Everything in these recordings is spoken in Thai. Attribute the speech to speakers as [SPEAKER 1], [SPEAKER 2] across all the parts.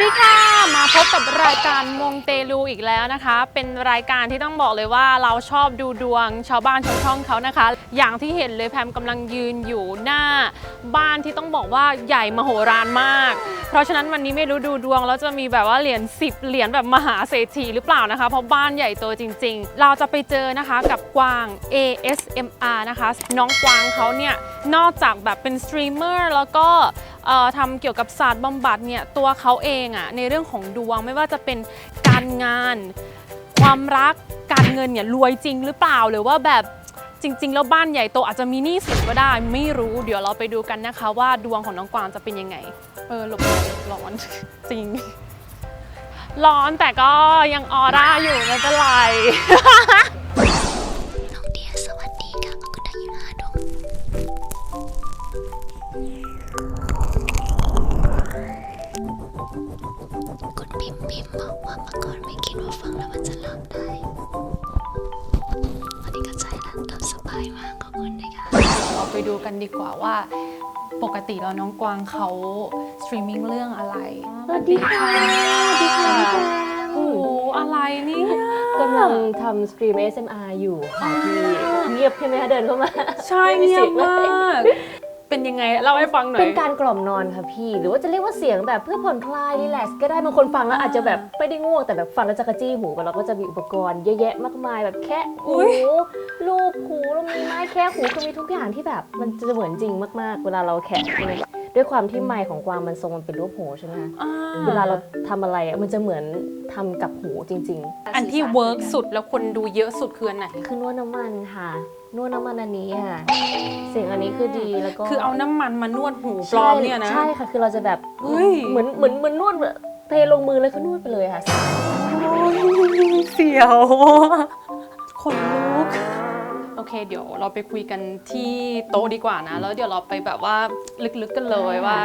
[SPEAKER 1] ดีค่ะ มาพบกับรายการมงเตลูอีกแล้วนะคะ เป็นรายการที่ต้องบอกเลยว่าเราชอบดูดวงชาวบ้านชาวช่องเขานะคะ อย่างที่เห็นเลยแพมกำลังยืนอยู่หน้า บ้านที่ต้องบอกว่าใหญ่มโหฬารมาก เพราะฉะนั้นวันนี้ไม่รู้ดูดวงแล้วจะมีแบบว่าเหรียญ10 เหรียญแบบมหาเศรษฐีหรือเปล่านะคะ เพราะบ้านใหญ่โตจริง ๆ เราจะไปเจอนะคะกับกวาง ASMR นะคะ น้องกวางเขาเนี่ยนอกจากแบบเป็นสตรีมเมอร์แล้วก็ ทำเกี่ยวกับศาสตร์บำบัดเนี่ยตัวเขาเองอะในเรื่องของดวงไม่ว่าจะเป็นการงาน ความรักการเงินเนี่ยรวยจริงหรือเปล่าหรือว่าแบบจริง ๆ แล้วบ้านใหญ่โตอาจจะมีหนี้สินก็ได้ ไม่รู้เดี๋ยวเราไปดูกันนะคะ ว่าดวงของน้องกวางจะเป็นยังไง เออหลบร้อนจริง ร้อนแต่ก็ยังออร่าอยู่ไม่เป็นไร
[SPEAKER 2] แล้วน้อ
[SPEAKER 1] งกวางเขาสตรีมมิ่งเรื่องอะไร
[SPEAKER 3] สวัสดีค่ะสวัสดีค่ะ
[SPEAKER 1] โอ้โหอะไรเนี่ย
[SPEAKER 3] กำลังทำสตรีม ASMR อยู่ค่ะพี่เงียบใช่ไหมคะเดินเข้ามา
[SPEAKER 1] ใช่
[SPEAKER 3] ไม่มี
[SPEAKER 1] เงีย
[SPEAKER 3] สี
[SPEAKER 1] บ
[SPEAKER 3] งล
[SPEAKER 1] มาก เป็นยังไงเล่าให้ฟังหน่อย
[SPEAKER 3] เป็นการกล่อมนอนค่ะพี่ หรือว่าจะเรียกว่าเสียงแบบเพื่อผ่อนคลายรีแลกซ์ก็ได้บางคนฟังแล้วอาจจะแบบไม่ได้ง่วงแต่แบบฟังแล้วจะกระจี้หูกันเราก็จะมีอุปกรณ์เยอะแยะมากมายแบบแค่หู
[SPEAKER 1] อุ๊ย
[SPEAKER 3] ลูบหูเรามีไม้แค่หูคือมีทุกอย่างที่แบบมันจะเหมือนจริงมากๆ เวลาเราแขะเนี่ย ด้วยความที่ไมค์ของกวางมันทรงมันเป็นรูปหูใช่ไหมคะ
[SPEAKER 1] อ่า
[SPEAKER 3] เวลาเราทำอะไรอะมันจะเหมือนทำกับหูจริง ๆ
[SPEAKER 1] อันที่เวิร์กสุดแล้วคนดูเยอะสุดคืออันไหน
[SPEAKER 3] คือนวดน้ำมันค่ะ นวดน้ำมันอันนี้ค่ะ เสียงอันนี้คือดีแล้วก็
[SPEAKER 1] คือเอาน้ำมันมานวดหูปลอมเนี่ยนะ
[SPEAKER 3] ใช่ค่ะ คือเราจะแบบ
[SPEAKER 1] เฮ้ย
[SPEAKER 3] เหมือนเหมือนเหมือนนวดแบบเทลงมือแล้วก็นวดไปเลยค่ะ
[SPEAKER 1] เสียว คนลุก โอเค เดี๋ยวเราไปคุยกันที่โต๊ะดีกว่านะ แล้วเดี๋ยวเราไปแบบว่าลึกๆกันเลยว่า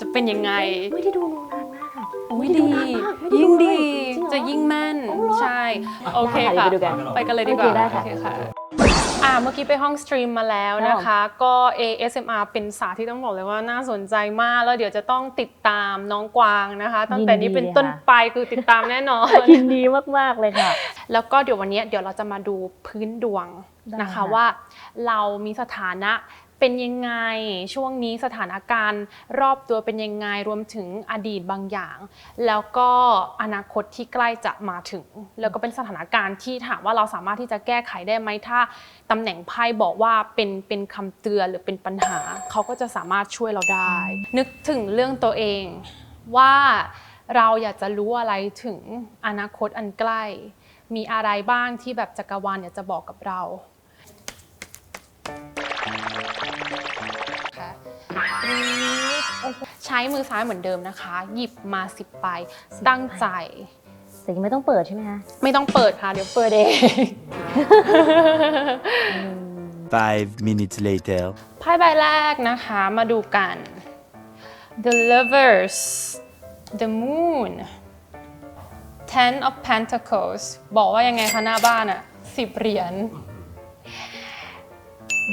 [SPEAKER 1] จะเป็นยังไง
[SPEAKER 3] ไม่ได้ดูนานมากค่ะ
[SPEAKER 1] อุ้ย
[SPEAKER 3] ไม่ได้
[SPEAKER 1] ดี
[SPEAKER 3] นานมากไม่ได้
[SPEAKER 1] ยิ่งดี
[SPEAKER 3] จริงเหรอ
[SPEAKER 1] จะยิ่งแม่น
[SPEAKER 3] อ๋อเหรอ
[SPEAKER 1] ใช่ โอเค
[SPEAKER 3] ได้
[SPEAKER 1] ค่ะ
[SPEAKER 3] ค่ะเดี๋ยวไปดูกัน
[SPEAKER 1] ไปกันเลยดีกว่า
[SPEAKER 3] โอเคได้ค่ะ
[SPEAKER 1] โอเคค่ะอ่าเมื่อกี้ไปห้องสตรีมมาแล้วนะคะ ก็ ASMR เป็นศาสตร์ที่ต้องบอกเลยว่าน่าสนใจมาก แล้วเดี๋ยวจะต้องติดตามน้องกวางนะคะ ตั้งแต่นี้เป็นต้นไปคือติดตามแน่นอน
[SPEAKER 3] ยินดีมาก ๆ เลยค่ะ
[SPEAKER 1] แล้วก็เดี๋ยววันนี้เดี๋ยวเราจะมาดูพื้นดวง
[SPEAKER 3] ได้
[SPEAKER 1] นะคะ
[SPEAKER 3] ค่ะ
[SPEAKER 1] ว่า เรามีสถานะ เป็นยังไง ช่วงนี้สถานการณ์รอบตัวเป็นยังไงรวมถึงอดีตบางอย่าง แล้วก็อนาคตที่ใกล้จะมาถึง แล้วก็เป็นสถานการณ์ที่ถามว่าเราสามารถที่จะแก้ไขได้ไหมถ้าตำแหน่งไพ่บอกว่าเป็นเป็นคำเตือนหรือเป็นปัญหา เขาก็จะสามารถช่วยเราได้ นึกถึงเรื่องตัวเองว่าเราอยากจะรู้อะไรถึงอนาคตอันใกล้ มีอะไรบ้างที่แบบจักรวาลอยากจะบอกกับเรา ใช้มือซ้ายเหมือนเดิมนะคะ หยิบมาสิบใบตั้งใจ
[SPEAKER 3] แต่ยังไม่ต้องเปิดใช่ไหมคะ
[SPEAKER 1] ไม่ต้องเปิดค่ะ เดี๋ยวเปิดเอง
[SPEAKER 4] Five minutes later.
[SPEAKER 1] ไพ่ใบแรกนะคะมาดูกัน The Lovers The Moon Ten of Pentacles บอกว่ายังไงคะหน้าบ้านอะสิบเหรียญ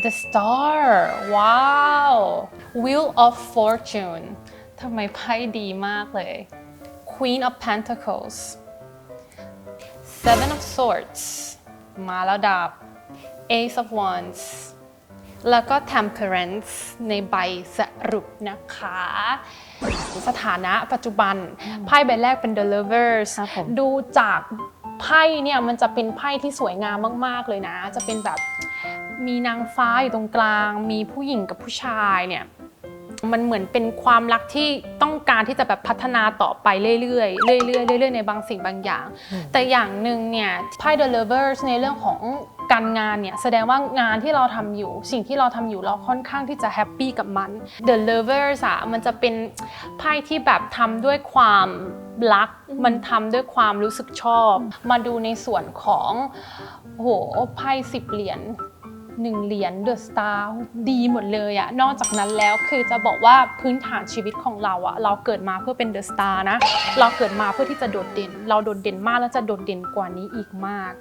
[SPEAKER 1] The Star ว้าว Wheel of Fortune ทำไมไพ่ดีมากเลย Queen of Pentacles Seven of Swords มาแล้วดาบ Ace of Wands แล้วก็ Temperance ในใบสรุปนะคะ สถานะปัจจุบัน ไพ่ใบแรกเป็น The Lovers
[SPEAKER 3] ครับผม
[SPEAKER 1] ดูจากไพ่เนี่ยมันจะเป็นไพ่ที่สวยงามมาก ๆ เลยนะ จะเป็นแบบ มีนางฟ้าอยู่ตรงกลาง มีผู้หญิงกับผู้ชายเนี่ยมันเหมือนเป็นความรักที่ต้องการที่จะแบบพัฒนาต่อไปเรื่อยๆเรื่อยๆเรื่อยๆในบางสิ่งบางอย่าง แต่อย่างหนึ่งเนี่ยไพ่ The Lovers ในเรื่องของการงานเนี่ยแสดงว่างานที่เราทำอยู่ สิ่งที่เราทำอยู่เราค่อนข้างที่จะแฮปปี้กับมัน The Lovers อะมันจะเป็นไพ่ที่แบบทำด้วยความรัก มันทำด้วยความรู้สึกชอบ มาดูในส่วนของโอ้โหไพ่สิบเหรียญ หนึ่งเหรียญเดอะสตาร์ดีหมดเลยอะนอกจากนั้นแล้วคือจะบอกว่าพื้นฐานชีวิตของเราอะเราเกิดมาเพื่อเป็นเดอะสตาร์นะ เราเกิดมาเพื่อที่จะโดดเด่น เราโดดเด่นมากแล้วจะโดดเด่นกว่านี้อีกมาก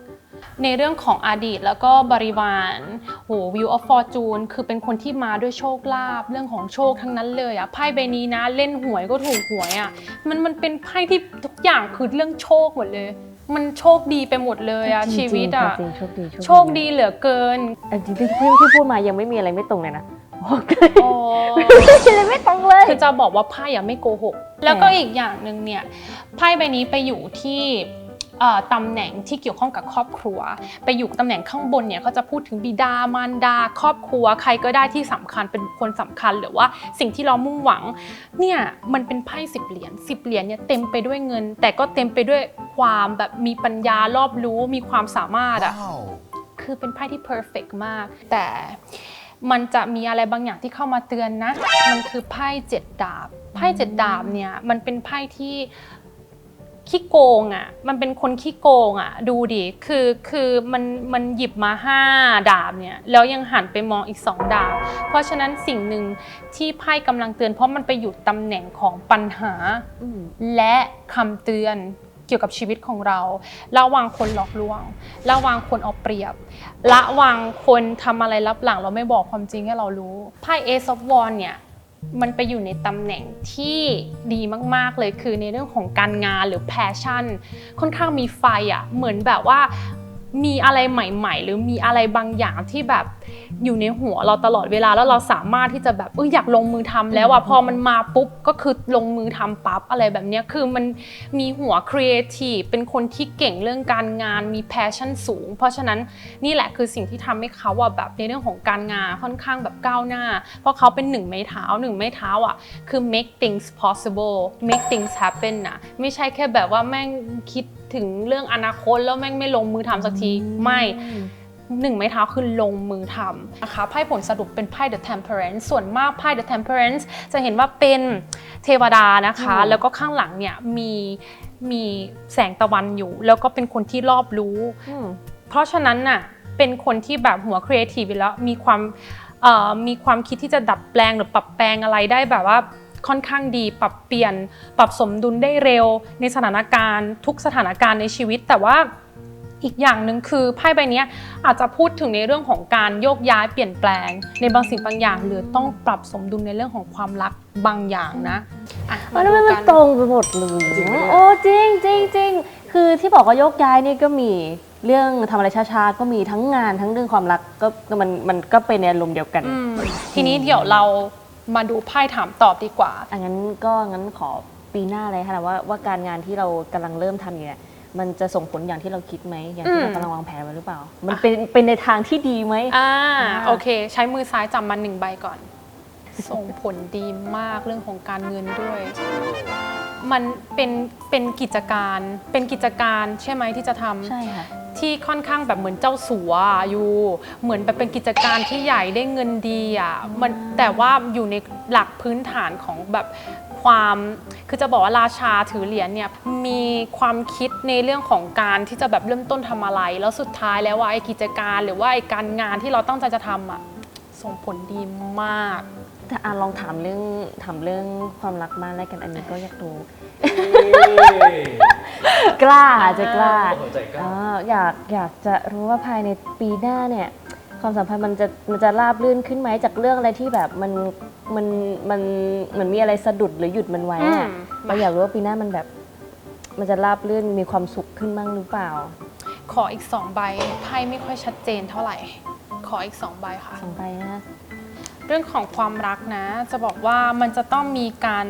[SPEAKER 1] ในเรื่องของอดีตแล้วก็บริวารโห View of Fortune คือเป็นคนที่มาด้วยโชคลาภเรื่องของโชคทั้งนั้นเลยอะไพ่ใบนี้นะ เล่นหวยก็ถูกหวยอะมันมันเป็นไพ่ที่ทุกอย่างคือเรื่องโชคหมดเลย มันโชคดีไปหมดเลยอะ
[SPEAKER 3] จริงๆ
[SPEAKER 1] ชีวิตอะ
[SPEAKER 3] จริงๆโชคดี
[SPEAKER 1] โชคดีเหลือเกิน
[SPEAKER 3] อันจริงๆที่ที่พูดมายังไม่มีอะไรไม่ตรงเลยนะบอกเลย
[SPEAKER 1] โอ้
[SPEAKER 3] อะไรไม่ตรงเลย
[SPEAKER 1] คือจะบอกว่าไพ่อะไม่โกหก แล้วก็อีกอย่างหนึ่งเนี่ยไพ่ใบนี้ไปอยู่ที่เอ่อ ตำแหน่งที่เกี่ยวข้องกับครอบครัว ไปอยู่ตำแหน่งข้างบนเนี่ยเขาจะพูดถึงบิดามารดา ครอบครัวใครก็ได้ที่สำคัญเป็นคนสำคัญหรือว่าสิ่งที่เรามุ่งหวังเนี่ยมันเป็นไพ่สิบเหรียญสิบเหรียญเนี่ยเต็มไปด้วยเงิน แต่ก็เต็มไปด้วยความแบบมีปัญญารอบรู้มีความสามารถอะคือเป็นไพ่ที่ perfect มาก แต่มันจะมีอะไรบางอย่างที่เข้ามาเตือนนะ มันคือไพ่เจ็ดดาบ ไพ่เจ็ดดาบเนี่ยมันเป็นไพ่ที่ ขี้โกงอะ มันเป็นคนขี้โกงอะ ดูดิคือคือมันมันหยิบมาห้าดาบเนี่ย แล้วยังหันไปมองอีกสองดาบ เพราะฉะนั้นสิ่งหนึ่งที่ไพ่กำลังเตือน เพราะมันไปอยู่ตำแหน่งของปัญหา และคำเตือนเกี่ยวกับชีวิตของเราระวังคนหลอกลวงระวังคนเอาเปรียบระวังคนทำอะไรลับหลังเราไม่บอกความจริงให้เรารู้ไพ่ Ace of Wands เนี่ย มันไปอยู่ในตำแหน่งที่ดีมากๆเลยคือในเรื่องของการงานหรือแพชชั่น ค่อนข้างมีไฟอะ่ะเหมือนแบบว่า มีอะไรใหม่ ๆ หรือมีอะไรบางอย่างที่แบบอยู่ในหัวเราตลอดเวลาแล้วเราสามารถที่จะแบบเอออยากลงมือทำแล้วอะพอมันมาปุ๊บก็คือลงมือทำปั๊บอะไรแบบเนี้ยคือมันมีหัวครีเอทีฟเป็นคนที่เก่งเรื่องการงานมีแพชชั่นสูง เพราะฉะนั้นนี่แหละคือสิ่งที่ทำให้เขาอะแบบในเรื่องของการงานค่อนข้างแบบก้าวหน้า เพราะเขาเป็นหนึ่งไม้เท้าหนึ่งไม้เท้าอะคือ make things possible make things happen นะไม่ใช่แค่แบบว่าแม่งคิด ถึงเรื่องอนาคตแล้วแม่งไม่ลงมือทำสักทีไม่หนึ่งไม้เท้าคือลงมือทำนะคะไพ่ผลสรุปเป็นไพ่ The Temperance ส่วนมากไพ่ The Temperance จะเห็นว่าเป็นเทวดานะคะ
[SPEAKER 3] อืม
[SPEAKER 1] แล้วก็ข้างหลังเนี่ยมีมีแสงตะวันอยู่ แล้วก็เป็นคนที่รอบรู้
[SPEAKER 3] อืม
[SPEAKER 1] เพราะฉะนั้นน่ะเป็นคนที่แบบหัวครีเอทีฟอยู่แล้วมีความเอ่อมีความคิดที่จะดัดแปลงหรือปรับแปลงอะไรได้แบบว่า ค่อนข้างดี ปรับเปลี่ยน ปรับสมดุลได้เร็ว ในสถานการณ์ทุกสถานการณ์ในชีวิต แต่ว่าอีกอย่างหนึ่งคือไพ่ใบเนี้ยอาจจะพูดถึงในเรื่องของการโยกย้ายเปลี่ยนแปลง ในบางสิ่งบางอย่าง หรือต้องปรับสมดุลในเรื่องของความรักบางอย่างนะอะ
[SPEAKER 3] มั
[SPEAKER 1] มานดู
[SPEAKER 3] มัน
[SPEAKER 1] กัน
[SPEAKER 3] ตรงไปหมดเลยโอ้จริงจริงจริงคือที่บอกว่าโยกย้ายนี่ก็มีเรื่องทำอะไรช้าๆก็มีทั้งงานทั้งเรื่องความรักก็ก็มันมันก็เป็นในอารมณ์เดียวกัน
[SPEAKER 1] อืมทีนี้เดี๋ยวเรา มาดูไพ่ถามตอบดีกว่า
[SPEAKER 3] อังั้นก็งั้นขอปีหน้าเลยค่ะว่าว่าการงานที่เรากำลังเริ่มทำอยู่เนี่ยมันจะส่งผลอย่างที่เราคิดไหมอย่างที่
[SPEAKER 1] อืม
[SPEAKER 3] เรากำลังวางแผนไว้หรือเปล่า มันเป็นเป็นในทางที่ดีไหม
[SPEAKER 1] อ่า
[SPEAKER 3] อ่า
[SPEAKER 1] โอเค ใช้มือซ้ายจับมันหนึ่งใบก่อน ส่งผลดีมากเรื่องของการเงินด้วย มันเป็นเป็นกิจการเป็นกิจการใช่ไหมที่จะทำ
[SPEAKER 3] ใช่ค่ะ
[SPEAKER 1] ที่ค่อนข้างแบบเหมือนเจ้าสัวอะอยู่ เหมือนแบบเป็นกิจการที่ใหญ่ได้เงินดีอะมันแต่ว่าอยู่ในหลักพื้นฐานของแบบความคือจะบอกว่าราชาถือเหรียญเนี่ยมีความคิดในเรื่องของการที่จะแบบเริ่มต้นทำอะไร แล้วสุดท้ายแล้วว่าไอ้กิจการหรือว่าไอ้การงานที่เราตั้งใจจะทำอะส่งผลดีมาก
[SPEAKER 3] ถ้าอะลองถามเรื่องถามเรื่องความรักบ้างแล้วกันอันนี้ก็อยากรู้ กล้าจะกล้า อ๋ออยากอยากจะรู้ว่าภายในปีหน้าเนี่ย ความสัมพันธ์มันจะมันจะราบรื่นขึ้นไหมจากเรื่องอะไรที่แบบมันมันมันเหมือนมีอะไรสะดุดหรือหยุดมันไว้อะ
[SPEAKER 1] อืม
[SPEAKER 3] เราอยากรู้ว่าปีหน้ามันแบบ มันจะราบรื่นมีความสุขขึ้นบ้างหรือเปล่า
[SPEAKER 1] ขออีกสองใบไพ่ไม่ค่อยชัดเจนเท่าไหร่ ขออีกสองใบค่ะ
[SPEAKER 3] สองใบนะ
[SPEAKER 1] เรื่องของความรักนะ จะบอกว่ามันจะต้องมีการ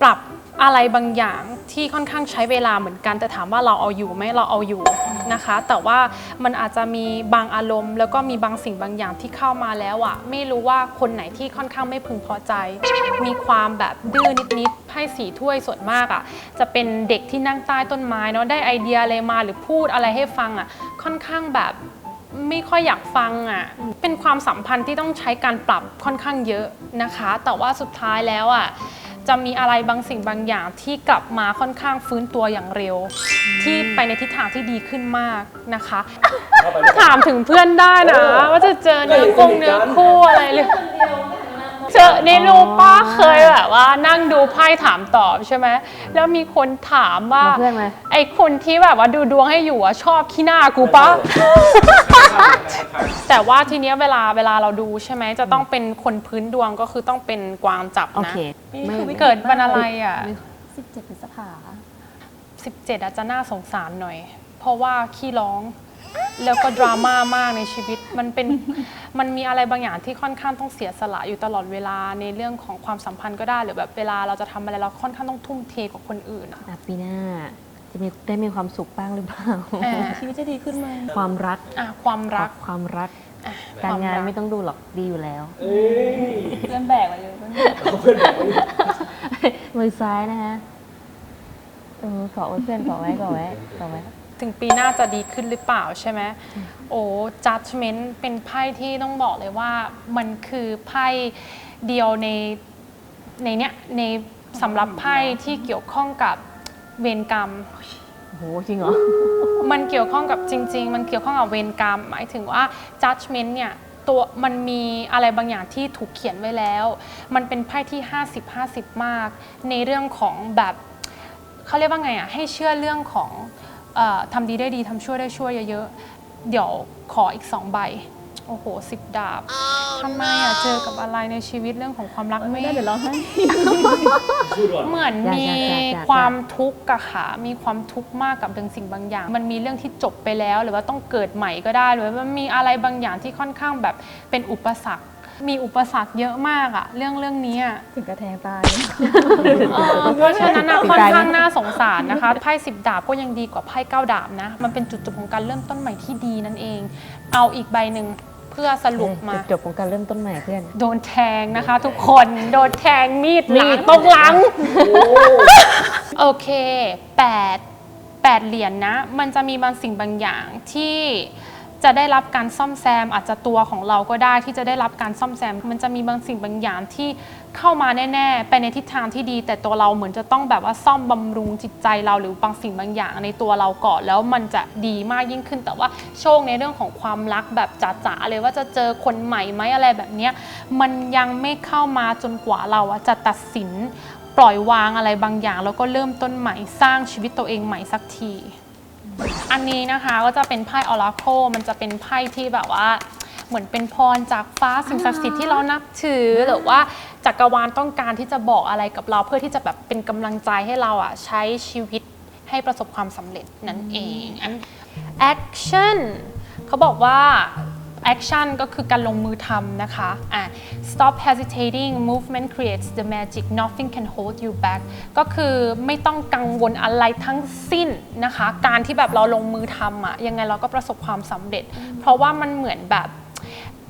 [SPEAKER 1] ปรับอะไรบางอย่างที่ค่อนข้างใช้เวลาเหมือนกัน แต่ถามว่าเราเอาอยู่ไหมเราเอาอยู่นะคะ แต่ว่ามันอาจจะมีบางอารมณ์ แล้วก็มีบางสิ่งบางอย่างที่เข้ามาแล้วอะไม่รู้ว่าคนไหนที่ค่อนข้างไม่พึงพอใจ มีความแบบดื้อนิดๆไพ่สีถ้วยส่วนมากอะจะเป็นเด็กที่นั่งใต้ต้นไม้เนาะได้ไอเดียอะไรมาหรือพูดอะไรให้ฟังอะค่อนข้างแบบ ไม่ค่อยอยากฟังอะ เป็นความสัมพันธ์ที่ต้องใช้การปรับค่อนข้างเยอะนะคะ แต่ว่าสุดท้ายแล้วอะจะมีอะไรบางสิ่งบางอย่างที่กลับมาค่อนข้างฟื้นตัวอย่างเร็ว ที่ไปในทิศทางที่ดีขึ้นมากนะคะ ถามถึงเพื่อนได้นะ ว่าจะเจอเนื้อคงเนื้อคู่อะไรเลย เจอในรูปป้าเคยแบบว่านั่งดูไพ่ถามตอบใช่ไหมแล้วมีคนถามว่า
[SPEAKER 3] มาเพื่อนไหม
[SPEAKER 1] ไอคนที่แบบว่าดูดวงให้อยู่อะชอบขี้หน้ากูปะ แต่ว่าทีเนี้ยเวลาเวลาเราดูใช่ไหมจะต้องเป็นคนพื้นดวงก็คือต้องเป็นกวางจับ
[SPEAKER 3] โอ
[SPEAKER 1] นะ
[SPEAKER 3] เคไม่
[SPEAKER 1] เกิดวันอะไรอะ
[SPEAKER 3] สิบเจ็ดพฤษภา
[SPEAKER 1] 17อาจจะน่าสงสารหน่อย เพราะว่าขี้ร้อง แล้วก็ดราม่ามากในชีวิตมันเป็นมันมีอะไรบางอย่างที่ค่อนข้างต้องเสียสละอยู่ตลอดเวลาในเรื่องของความสัมพันธ์ก็ได้หรือแบบเวลาเราจะทำอะไรเราค่อนข้างต้องทุ่มเทกับคนอื่นอะ
[SPEAKER 3] อะปีหน้าจะมีได้มีความสุขบ้างหรือเปล่า
[SPEAKER 1] อ่า
[SPEAKER 2] ชีวิตจะดีขึ้นไหม
[SPEAKER 3] ความรัก
[SPEAKER 1] อะความรัก
[SPEAKER 3] ความรัก
[SPEAKER 1] อะ
[SPEAKER 3] การงาน
[SPEAKER 1] คว
[SPEAKER 3] ไม่ต้องดูหรอกดีอยู่แล้ว
[SPEAKER 2] เพื่อนแบกมาเลยเพื่อนแบก
[SPEAKER 3] มือซ้ายนะฮะเออเกาะไว้เพื่อนเกาะไว้เกาะไว้เกาะไว้
[SPEAKER 1] ถึงปีหน้าจะดีขึ้นหรือเปล่าใช่ไหมโอ้ judgment เป็นไพ่ที่ต้องบอกเลยว่ามันคือไพ่เดียวในในเนี้ยในสำหรับไพ่ที่เกี่ยวข้องกับเวรกรรม
[SPEAKER 3] โอ้โหจริงเหรอ
[SPEAKER 1] มันเกี่ยวข้องกับจริง ๆ มันเกี่ยวข้องกับเวรกรรม หมายถึงว่า judgment เนี่ยตัวมันมีอะไรบางอย่างที่ถูกเขียนไว้แล้ว มันเป็นไพ่ที่ 50-50 มาก ในเรื่องของแบบเขาเรียกว่าไงอะให้เชื่อเรื่องของเออ ทำดีได้ดีทำชั่วได้ชั่วเยอะๆ เดี๋ยวขออีกสองใบ โอ้โหสิบดาบทำไมอะเจอกับอะไรในชีวิตเรื่องของความรัก
[SPEAKER 2] ไม่
[SPEAKER 1] ไม่
[SPEAKER 2] ได้เดี๋ยวร้องไห้
[SPEAKER 1] เหมือน
[SPEAKER 3] อยาก
[SPEAKER 1] มี
[SPEAKER 3] อยากอยากอยาก
[SPEAKER 1] ความทุกข์อะค่ะ มีความทุกข์มากกับบางสิ่งบางอย่าง มันมีเรื่องที่จบไปแล้ว หรือว่าต้องเกิดใหม่ก็ได้ หรือว่ามันมีอะไรบางอย่างที่ค่อนข้างแบบเป็นอุปสรรค มีอุปสรรคเยอะมากอะเรื่องเรื่องนี้อะ
[SPEAKER 2] ถึงกระแทงตาย
[SPEAKER 1] เออเพราะฉะนั้นอะ
[SPEAKER 3] ติด
[SPEAKER 1] ค่อน
[SPEAKER 3] ใจไหม
[SPEAKER 1] ข้างน่าสงสารนะคะไพ่สิบดาบก็ยังดีกว่าไพ่เก้าดาบนะ มันเป็นจุดจบของการเริ่มต้นใหม่ที่ดีนั่นเอง เอาอีกใบหนึ่งเพื่อสรุปมา
[SPEAKER 3] จุดจบของการเริ่มต้นใหม่เพื่อน
[SPEAKER 1] โดนแทงนะคะทุกคนโดนแทงมีดหลังตรงหลัง โอเคแปดแปดเหรียญนะ มันจะมีบางสิ่งบางอย่างที่ จะได้รับการซ่อมแซม อาจจะตัวของเราก็ได้ที่จะได้รับการซ่อมแซม มันจะมีบางสิ่งบางอย่างที่เข้ามาแน่ๆไปในทิศทางที่ดี แต่ตัวเราเหมือนจะต้องแบบว่าซ่อมบำรุงจิตใจเราหรือบางสิ่งบางอย่างในตัวเราก่อนแล้วมันจะดีมากยิ่งขึ้น แต่ว่าโชคในเรื่องของความรักแบบจ๋าๆเลยว่าจะเจอคนใหม่ไหมอะไรแบบเนี้ยมันยังไม่เข้ามาจนกว่าเราจะตัดสินปล่อยวางอะไรบางอย่าง แล้วก็เริ่มต้นใหม่สร้างชีวิตตัวเองใหม่สักที อันนี้นะคะก็จะเป็นไพ่ออราโคมันจะเป็นไพ่ที่แบบว่า เหมือนเป็นพรจากฟ้าสิ่งศักดิ์สิทธิ์ที่เรานับถือหรือว่าจักรวาลต้องการที่จะบอกอะไรกับเราเพื่อที่จะแบบเป็นกำลังใจให้เราอะใช้ชีวิตให้ประสบความสำเร็จนั่นเองอะ action เขาบอกว่า action ก็คือการลงมือทำนะคะอะ stop hesitating movement creates the magic nothing can hold you back ก็คือไม่ต้องกังวลอะไรทั้งสิ้นนะคะ การที่แบบเราลงมือทำอะยังไงเราก็ประสบความสำเร็จ เพราะว่ามันเหมือนแบบ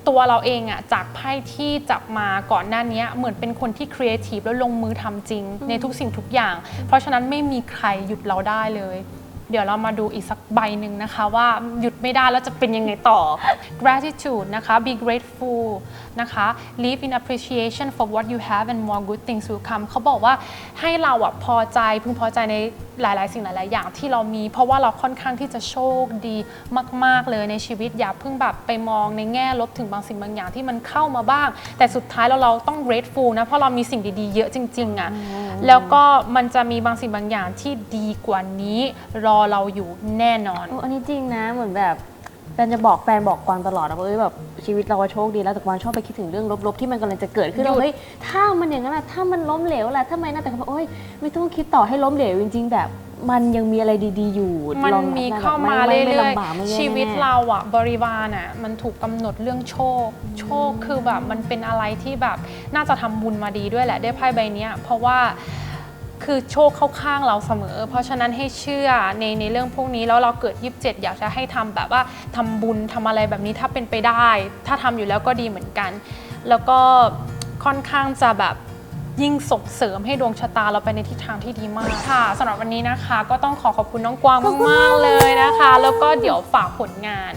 [SPEAKER 1] ตัวเราเองอะจากไพ่ที่จับมาก่อนหน้านี้เหมือนเป็นคนที่ครีเอทีฟแล้วลงมือทำจริง ในทุกสิ่งทุกอย่าง เพราะฉะนั้นไม่มีใครหยุดเราได้เลย เดี๋ยวเรามาดูอีกสักใบหนึ่งนะคะ ว่าหยุดไม่ได้แล้วจะเป็นยังไงต่อ gratitude นะคะ be grateful นะคะ live in appreciation for what you have and more good things will come เขาบอกว่าให้เราอะพอใจพึงพอใจในหลาย ๆ สิ่งหลาย ๆ อย่างที่เรามี เพราะว่าเราค่อนข้างที่จะโชคดีมาก ๆ เลยในชีวิตอย่าเพิ่งแบบไปมองในแง่ลบถึงบางสิ่งบางอย่างที่มันเข้ามาบ้าง แต่สุดท้ายเราเราต้อง grateful นะ เพราะเรามีสิ่งดี ๆ เยอะจริง ๆอะแล้วก็มันจะมีบางสิ่งบางอย่างที่ดีกว่านี้รอเราอยู่แน่นอน
[SPEAKER 3] โอ้อันนี้จริงนะเหมือนแบบแฟนจะบอกแฟนบอกกวางตลอดนะว่าเอ้ยแบบชีวิตเราว่าโชคดีแล้วแต่กวางชอบไปคิดถึงเรื่องลบๆที่มันกำลังจะเกิดขึ้น
[SPEAKER 1] หยุด
[SPEAKER 3] เราเฮ้ยถ้ามันอย่างนั้นล่ะถ้ามันล้มเหลวล่ะทำไมนะแต่เขาบอกโอ้ยไม่ต้องคิดต่อให้ล้มเหลวจริง ๆ แบบ มันยังมีอะไรดี ๆ อยู่
[SPEAKER 1] มัน
[SPEAKER 3] ลอง
[SPEAKER 1] มี
[SPEAKER 3] แบบ
[SPEAKER 1] เข้ามา
[SPEAKER 3] ไไเรื่
[SPEAKER 1] อย
[SPEAKER 3] ไม่ลำบากไม่
[SPEAKER 1] ๆ
[SPEAKER 3] แย่
[SPEAKER 1] ชีวิต
[SPEAKER 3] แน่
[SPEAKER 1] เราอะบริวารอะมันถูกกำหนดเรื่องโชค โชคคือแบบมันเป็นอะไรที่แบบน่าจะทำบุญมาดีด้วยแหละได้ไพ่ใบเนี้ยเพราะว่า คือโชคเข้าข้างเราเสมอ เพราะฉะนั้นให้เชื่อในในเรื่องพวกนี้แล้วเราเกิด 27 อยากจะให้ทำแบบว่าทำบุญทำอะไรแบบนี้ถ้าเป็นไปได้ ถ้าทำอยู่แล้วก็ดีเหมือนกัน แล้วก็ค่อนข้างจะแบบยิ่งส่งเสริมให้ดวงชะตาเราไปในทิศทางที่ดีมากค่ะสำหรับวันนี้นะคะ ก็ต้องขอขอบคุณน้องกวางมากๆเลยนะคะ แล้วก็เดี๋ยวฝากผลงาน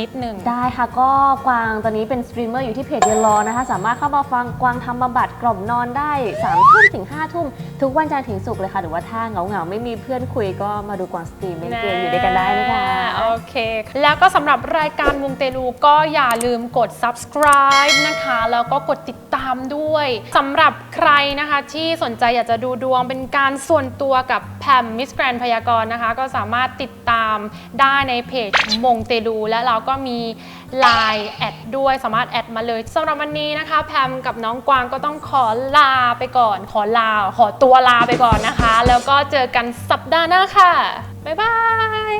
[SPEAKER 1] นิดหนึ่ง
[SPEAKER 3] ได้ค่ะก็กวางตอนนี้เป็นสตรีมเมอร์อยู่ที่เพจเยลอนะคะ สามารถเข้ามาฟังกวางทำบำบัดกล่อมนอนได้3ามทุ่มถึง5้าทุ่ม ทุกวันจันทร์ถึงศุกร์เลยค่ะ หรือว่าถ้าเหงาเหงาๆไม่มีเพื่อนคุยก็มาดูกวางสตรีมเล่นเกมอยู่ด้วยกันได้นะคะ
[SPEAKER 1] โอเค แล้วก็สำหรับรายการวงเตลูก็อย่าลืมกด subscribe นะคะ แล้วก็กดติดตามด้วยสำหรับใครนะคะ ที่สนใจอยากจะดูดวงเป็นการส่วนตัวกับแพมมิสแกรนพยากรณ์นะคะ ก็สามารถติดตามได้ในเพจมงเตลูและเราก็มี Line แอดด้วยสามารถแอดมาเลยสำหรับวันนี้นะคะ แพมกับน้องกวางก็ต้องขอลาไปก่อน ขอลา ขอตัวลาไปก่อนนะคะ แล้วก็เจอกันสัปดาห์หน้าค่ะ บ๊ายบาย